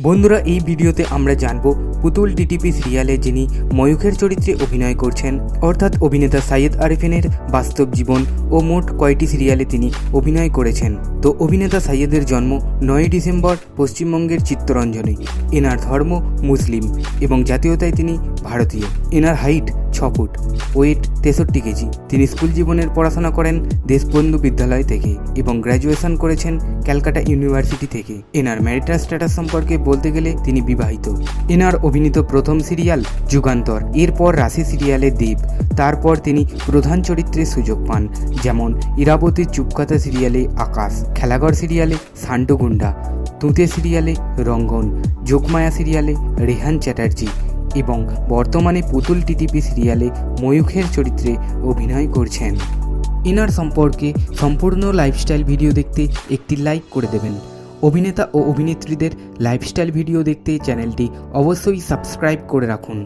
বন্ধুরা, এই ভিডিওতে আমরা জানব পুতুল টিটিপি সিরিয়ালে যিনি ময়ূখের চরিত্রে অভিনয় করছেন, অর্থাৎ অভিনেতা সাইয়েদ আরিফিনের বাস্তব জীবন ও মোট কয়টি সিরিয়ালে তিনি অভিনয় করেছেন। তো অভিনেতা সাইয়েদের জন্ম নয় ডিসেম্বর পশ্চিমবঙ্গের চিত্তরঞ্জনে। এনার ধর্ম মুসলিম এবং জাতীয়তায় তিনি ভারতীয়। এনার হাইট ছ ফুট। ওয়েট তেষট্টি কেজি। তিনি স্কুল জীবনের পড়াশোনা করেন দেশবন্ধু বিদ্যালয় থেকে এবং গ্র্যাজুয়েশন করেছেন ক্যালকাটা ইউনিভার্সিটি থেকে। এনার ম্যারিটাল স্ট্যাটাস সম্পর্কে বলতে গেলে তিনি বিবাহিত। এনার অভিনীত প্রথম সিরিয়াল যুগান্তর, এরপর রাশি সিরিয়ালে দেব তারপর তিনি প্রধান চরিত্রের সুযোগ পান, যেমন ইরাবতীর চুপকাতা সিরিয়ালে আকাশ, খেলাঘর সিরিয়ালে সান্ডুগুন্ডা তুঁতে সিরিয়ালে রঙ্গন যোগমায়া সিরিয়ালে রেহান চ্যাটার্জি এবং বর্তমানে পুতুল টিটিপি সিরিয়ালে ময়ূখের চরিত্রে অভিনয় করছেন। ইনার সম্পর্কে সম্পূর্ণ লাইফস্টাইল ভিডিও দেখতে একটি লাইক করে দেবেন। অভিনেতা ও অভিনেত্রীদের লাইফস্টাইল ভিডিও দেখতে চ্যানেলটি অবশ্যই সাবস্ক্রাইব করে রাখুন।